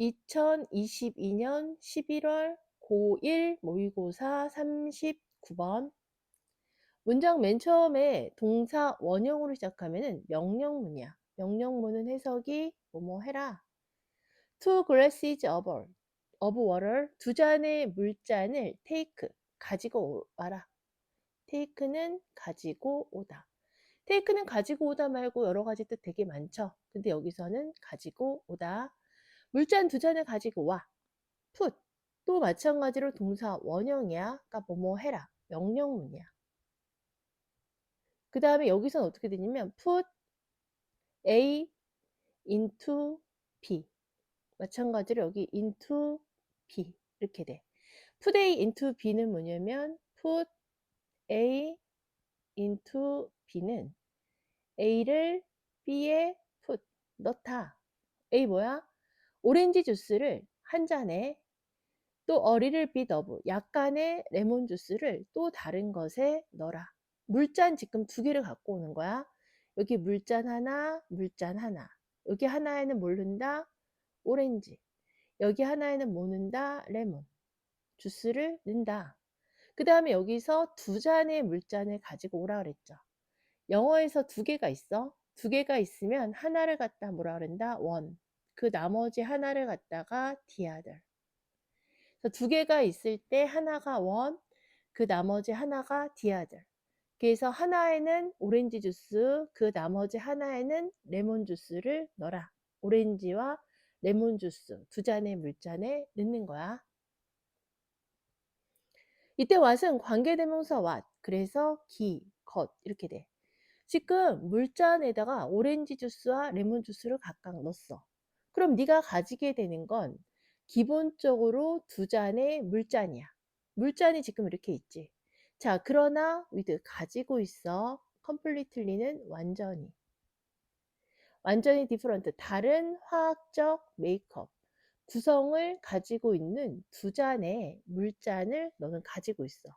2022년 11월 고1 모의고사 39번 문장 맨 처음에 동사 원형으로 시작하면은 명령문이야. 명령문은 해석이 뭐뭐 해라. Two glasses of, of water 두 잔의 물잔을 take 가지고 와라. take는 가지고 오다. take는 가지고 오다 말고 여러 가지 뜻 되게 많죠. 근데 여기서는 가지고 오다. 물잔 두 잔을 가지고 와. put 또 마찬가지로 동사 원형이야. 그러니까 뭐뭐 해라. 명령문이야. 그 다음에 여기서는 어떻게 되냐면 put A into B 마찬가지로 여기 into B 이렇게 돼. put A into B는 뭐냐면 put A into B는 A를 B에 put 넣다. A 뭐야? 오렌지 주스를 한 잔에 또 어리를 bit of 약간의 레몬 주스를 또 다른 것에 넣어라. 물잔 지금 두 개를 갖고 오는 거야. 여기 물잔 하나, 물잔 하나. 여기 하나에는 뭘 넣는다? 오렌지. 여기 하나에는 뭐 넣는다? 레몬. 주스를 넣는다. 그 다음에 여기서 두 잔의 물잔을 가지고 오라 그랬죠. 영어에서 두 개가 있어. 두 개가 있으면 하나를 갖다 뭐라 그런다? 원. 그 나머지 하나를 갖다가. 그래서 두 개가 있을 때 하나가 원, 그 나머지 하나가 other. 그래서 하나에는 오렌지 주스, 그 나머지 하나에는 레몬 주스를 넣어라. 오렌지와 레몬 주스 두 잔의 물잔에 넣는 거야. 이때 what은 관계대명사 what. 그래서 기, 것 이렇게 돼. 지금 물잔에다가 오렌지 주스와 레몬 주스를 각각 넣었어. 그럼 네가 가지게 되는 건 기본적으로 두 잔의 물잔이야. 물잔이 지금 이렇게 있지. 자, 그러나 with 가지고 있어. completely는 완전히. 완전히 different, 다른 화학적 메이크업, 구성을 가지고 있는 두 잔의 물잔을 너는 가지고 있어.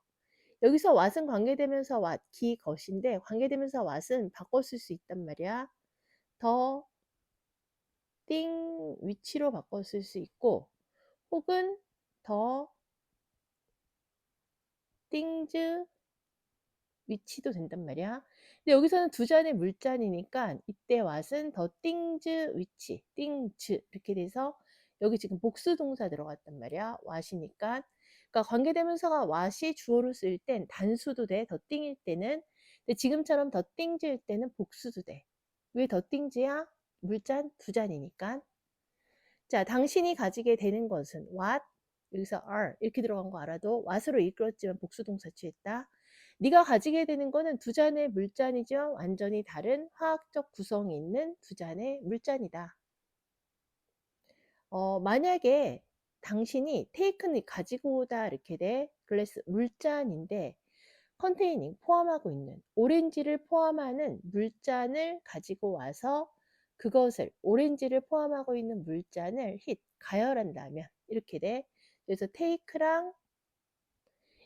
여기서 what은 관계되면서 what, 기, 것인데 관계되면서 바꿔 쓸 수 있단 말이야. 더, 띵, 위치로 쓸수 있고 혹은 더, 띵즈, 위치도 된단 말이야. 근데 여기서는 두 잔의 물잔이니까 이때 what은 더 띵즈 위치, 띵즈 이렇게 돼서 여기 지금 복수 동사 들어갔단 말이야. what이니까. 그러니까 관계대명사가 what이 주어로 쓰일 땐 단수도 돼. 더 띵일 때는. 근데 지금처럼 더 띵즈일 때는 복수도 돼. 왜 더 띵즈야? 물잔 두 잔이니까. 자, 당신이 가지게 되는 것은 what 여기서 are 이렇게 들어간 거 알아도 what으로 이끌었지만 복수 동사 취했다. 네가 가지게 되는 거는 두 잔의 물잔이죠. 완전히 다른 화학적 구성이 있는 두 잔의 물잔이다. 어, 만약에 당신이 take는 가지고 오다 이렇게 돼 글래스 물잔인데 컨테이닝 포함하고 있는 오렌지를 포함하는 물잔을 가지고 와서 그것을 오렌지를 포함하고 있는 물잔을 hit 가열한다면 이렇게 돼. 그래서 take랑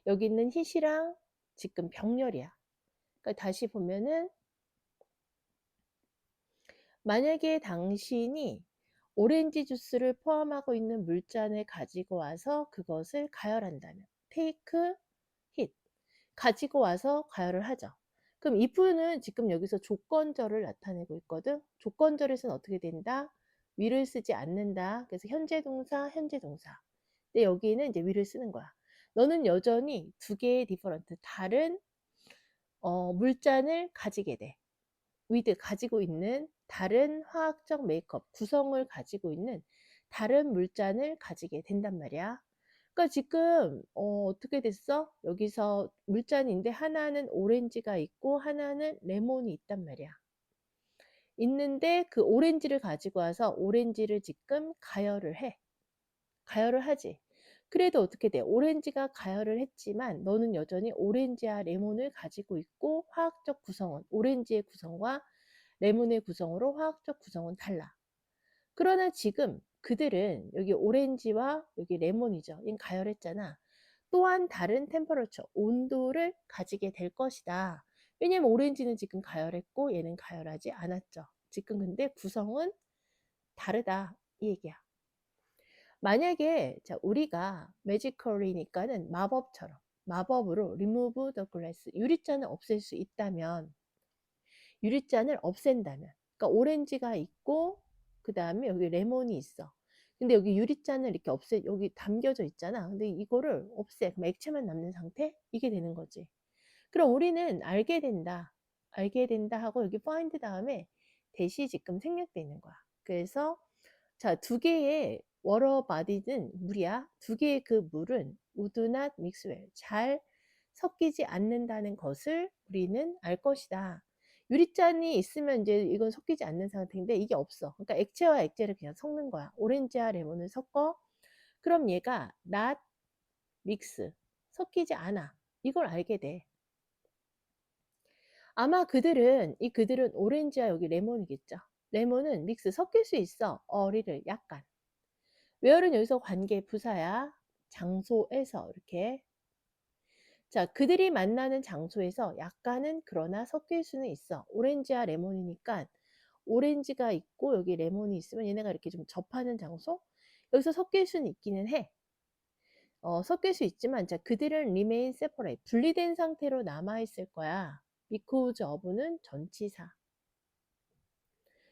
여기 있는 hit이랑 지금 병렬이야. 그러니까 다시 보면은 만약에 당신이 오렌지 주스를 포함하고 있는 물잔을 가지고 와서 그것을 가열한다면 take, hit 가지고 와서 가열을 하죠. 그럼 if는 지금 여기서 조건절을 나타내고 있거든. 조건절에서는 어떻게 된다? 위를 쓰지 않는다. 그래서 현재 동사, 현재 동사. 근데 여기는 이제 위를 쓰는 거야. 너는 여전히 두 개의 디퍼런트 다른 어, 물잔을 가지게 돼. with 가지고 있는 다른 화학적 메이크업 구성을 가지고 있는 다른 물잔을 가지게 된단 말이야. 그러니까 지금 어, 어떻게 됐어? 여기서 물잔인데 하나는 오렌지가 있고 하나는 레몬이 있단 말이야. 있는데 그 오렌지를 가지고 와서 오렌지를 지금 가열을 해. 가열을 하지. 그래도 어떻게 돼? 오렌지가 가열을 했지만 너는 여전히 오렌지와 레몬을 가지고 있고 화학적 구성은 오렌지의 구성과 레몬의 구성으로 화학적 구성은 달라. 그러나 지금 그들은 여기 오렌지와 여기 레몬이죠. 얘는 가열했잖아. 또한 다른 템퍼러처, 온도를 가지게 될 것이다. 왜냐면 오렌지는 지금 가열했고 얘는 가열하지 않았죠. 지금 근데 구성은 다르다. 이 얘기야. 만약에 자 우리가 magically니까는 마법처럼 마법으로 remove the glass 유리잔을 없앨 수 있다면 유리잔을 없앤다면 그러니까 오렌지가 있고 그 다음에 여기 레몬이 있어. 근데 여기 유리잔을 이렇게 없애 여기 담겨져 있잖아. 근데 이거를 없애. 그럼 액체만 남는 상태? 이게 되는 거지. 그럼 우리는 알게 된다. 알게 된다 하고 여기 find 다음에 대시 지금 생략돼 있는 거야. 그래서 자, 두 개의 water body는 물이야. 두 개의 그 물은 mix well. 잘 섞이지 않는다는 것을 우리는 알 것이다. 유리잔이 있으면 이제 이건 섞이지 않는 상태인데 이게 없어. 그러니까 액체와 액체를 그냥 섞는 거야. 오렌지와 레몬을 섞어. 그럼 얘가 not mix. 섞이지 않아. 이걸 알게 돼. 아마 그들은 이 그들은 오렌지와 여기 레몬이겠죠. 레몬은 믹스 섞일 수 있어. 어리를 약간. 웨어는 여기서 관계 부사야. 장소에서 이렇게 자, 그들이 만나는 장소에서 약간은 그러나 섞일 수는 있어. 오렌지와 레몬이니까 오렌지가 있고 여기 레몬이 있으면 얘네가 이렇게 좀 접하는 장소? 여기서 섞일 수는 있기는 해. 어, 섞일 수 있지만 자, 그들은 remain separate. 분리된 상태로 남아 있을 거야. because of는 전치사.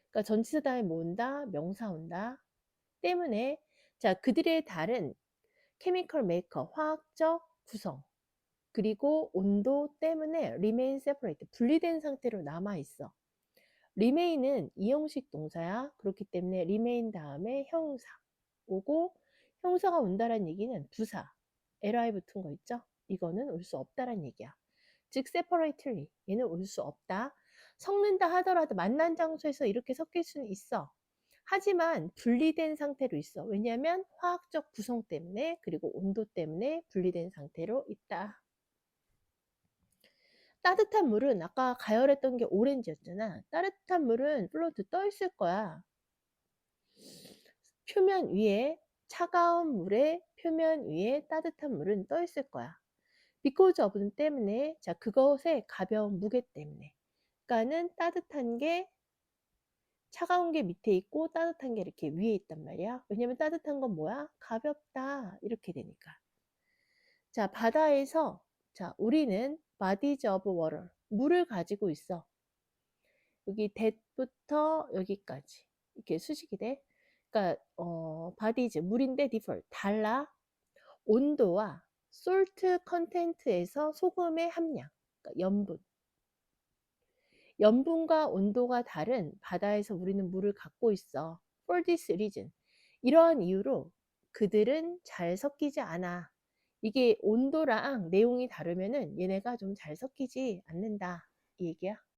그러니까 전치사 다음에 뭐 온다? 명사 온다. 때문에 자, 그들의 달은 chemical maker, 화학적 구성. 그리고 온도 때문에 remain separate, 분리된 상태로 남아 있어. remain은 이형식 동사야. 그렇기 때문에 remain 다음에 형사 오고 형사가 온다란 얘기는 부사, li 붙은 거 있죠? 이거는 올 수 없다란 얘기야. 즉 separately 얘는 올 수 없다. 섞는다 하더라도 만난 장소에서 이렇게 섞일 수는 있어. 하지만 분리된 상태로 있어. 왜냐하면 화학적 구성 때문에 그리고 온도 때문에 분리된 상태로 있다. 따뜻한 물은 아까 가열했던 게 오렌지였잖아. 따뜻한 물은 플로트 떠 있을 거야. 표면 위에 차가운 물의 표면 위에 따뜻한 물은 떠 있을 거야. because 때문에 자 그것의 가벼운 무게 때문에 그러니까는 따뜻한 게 차가운 게 밑에 있고 따뜻한 게 이렇게 위에 있단 말이야. 왜냐면 따뜻한 건 뭐야? 가볍다 이렇게 되니까. 자 바다에서 자 우리는 bodies of water 물을 가지고 있어. 여기 that부터 여기까지 이렇게 수식이 돼. 그러니까 어 bodies 물인데 differ 달라. 온도와 salt content에서 소금의 함량, 그러니까 염분. 염분과 온도가 다른 바다에서 우리는 물을 갖고 있어. For this reason. 이러한 이유로 그들은 잘 섞이지 않아. 이게 온도랑 내용이 다르면은 얘네가 좀 잘 섞이지 않는다. 이 얘기야.